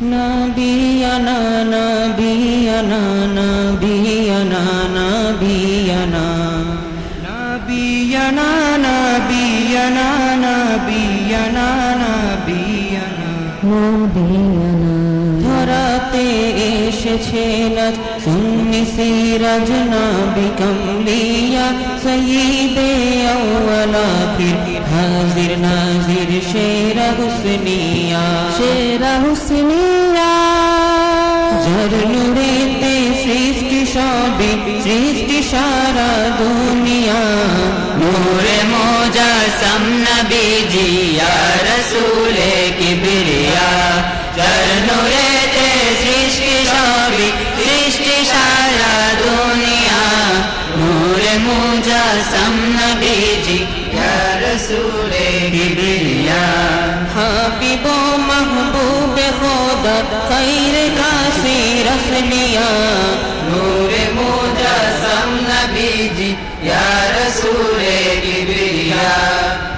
নবিয়ানা নবিয়ানা নবিয়ানা নবিয়ানা নবিয়ানা নবিয়ানা নবিয়ানা নবিয়ানা নদিয়ানা ধরাতে এসেছেন سن سيرجنا بكم ليا سيدي أول آخر حاضر ناظر شير حسنيا شير حسنيا যার নুরেতে সৃষ্টি সবে সৃষ্টি সারা দুনিয়া নূরে মোজা সামনা বিজিয়া রসুলে কিবি خدا خیر کا سی رکھ لیا نور مجسم نبی جی یا رسول کبریا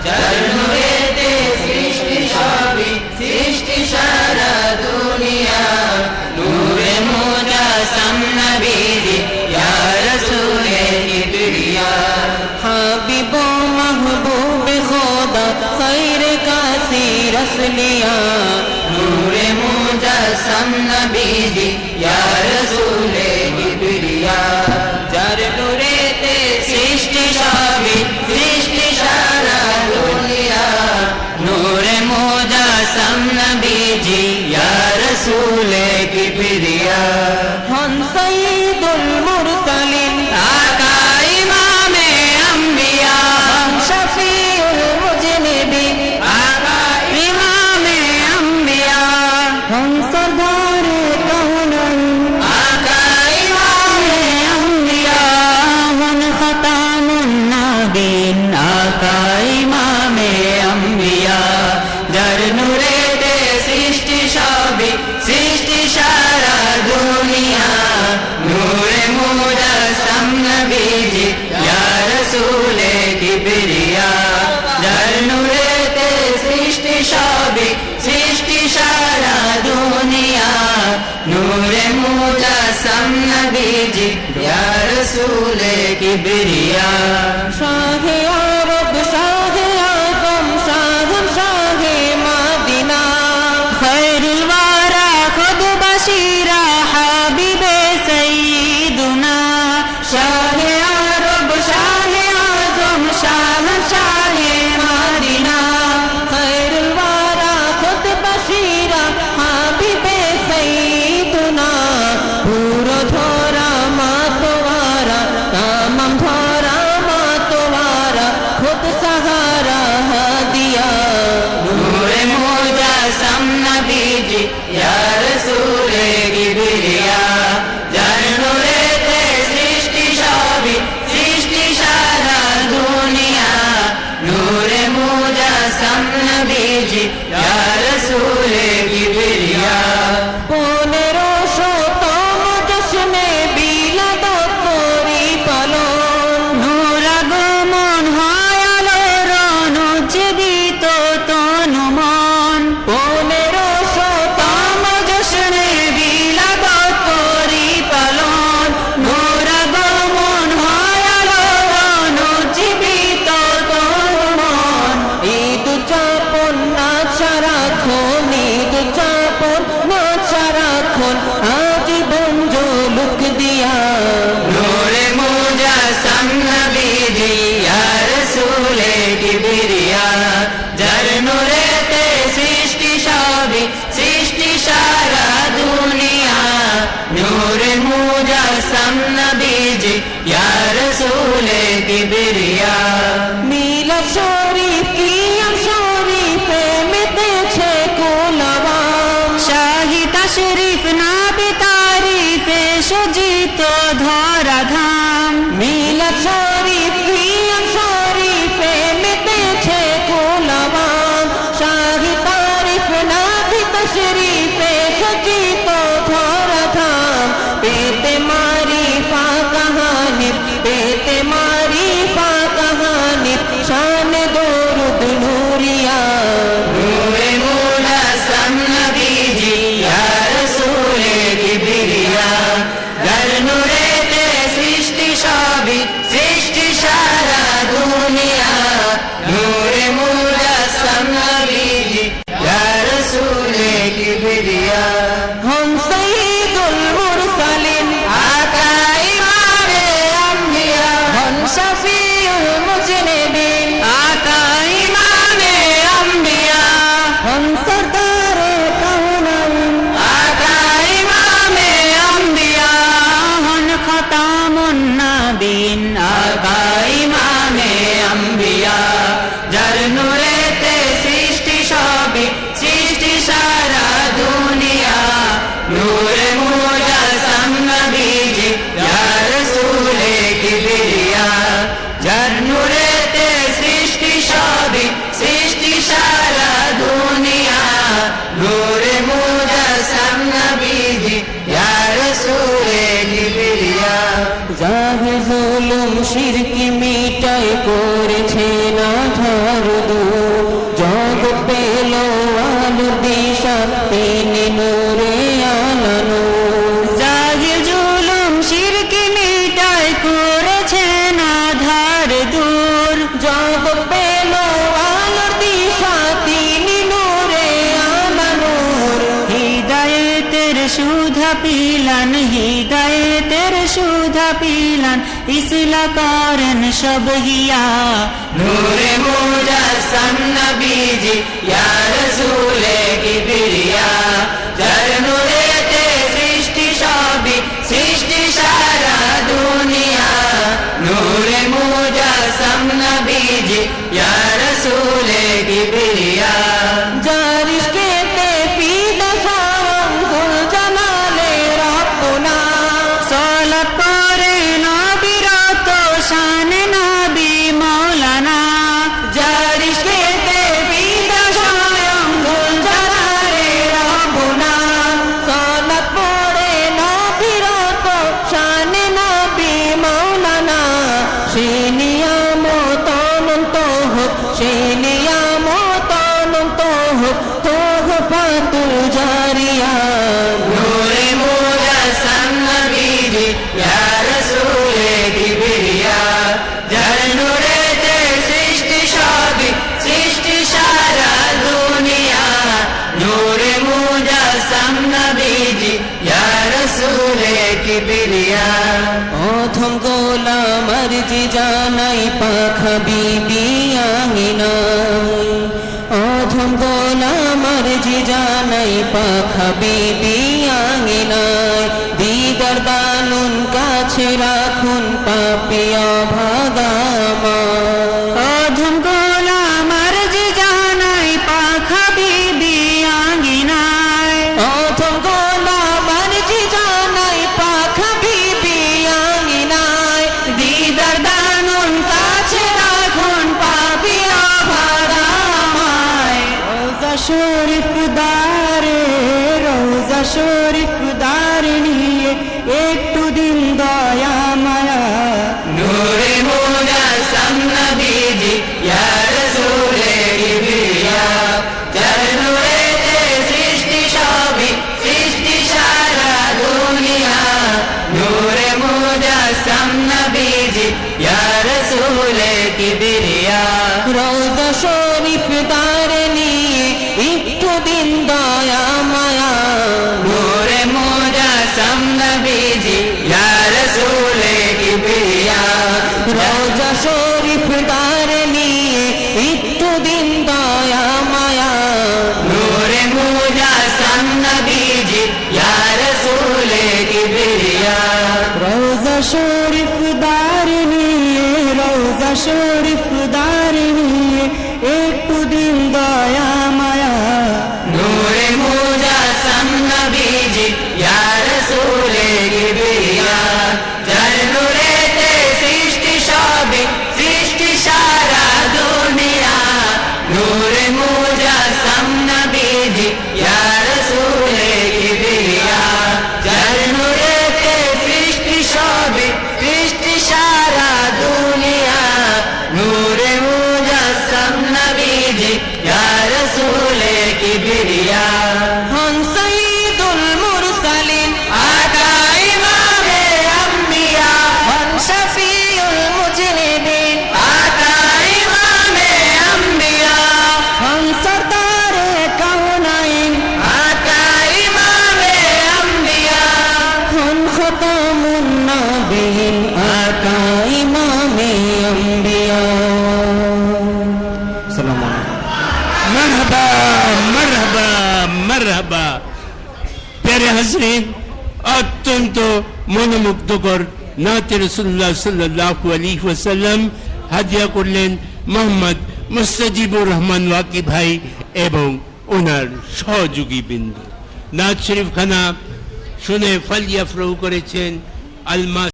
چرنوے تے سرشتی شابی سرشتی شارا دنیا نور مجسم نبی جی یا رسول کبریا حبیب و محبوب خدا خیر کا سی رکھ لیا নবীজি ইয়া রাসূলে কিবরিয়া যার নূরেতে সৃষ্টি সবই সৃষ্টি সারা দুনিয়া নূরে মুজাসসাম নবীজি ইয়া রসুলে কিবরিয়া শাহে Oh! মিলাদ শরীফ কিয়াম শরীফে মেতেছে কুলবাম শাহী তশরিফ না বিতারিফে সজিত ধরাধাম মিলাদ শরীফ কিয়াম শরীফে মেতেছে কুলবাম শাহী তারিফ নাভি তশরীফে সজিত ধরাধাম পেতে দুনিয়া যার জুলুম শিরকি মিটাই করেছে না? सिला कारण शब हिया। नूरे मोजा नबी जी या रसूले बिरिया। বেরিয়া। অথম গোলাম আরজি জানাই, পাখা বিবিয়া হিনাই অথম গোলাম আরজি জানাই, পাখা বিবিয়া হিনাই দিদার দানুন কাছে রাখুন পাপিয়া ভাগামা শরীফ দারে রোজা শরীফ দারিণী হাজরিন, অত্যন্ত মনোমুগ্ধকর নাতে রসুল্লাহ সাল্লাহ আলী হাদিয়া করলেন মোহাম্মদ মুস্তাজিবুর রহমান ওয়াকি ভাই এবং ওনার সহযোগী বিন্দু। নাজ শরীফ খানা শুনে ফালিয়া করেছেন আলমা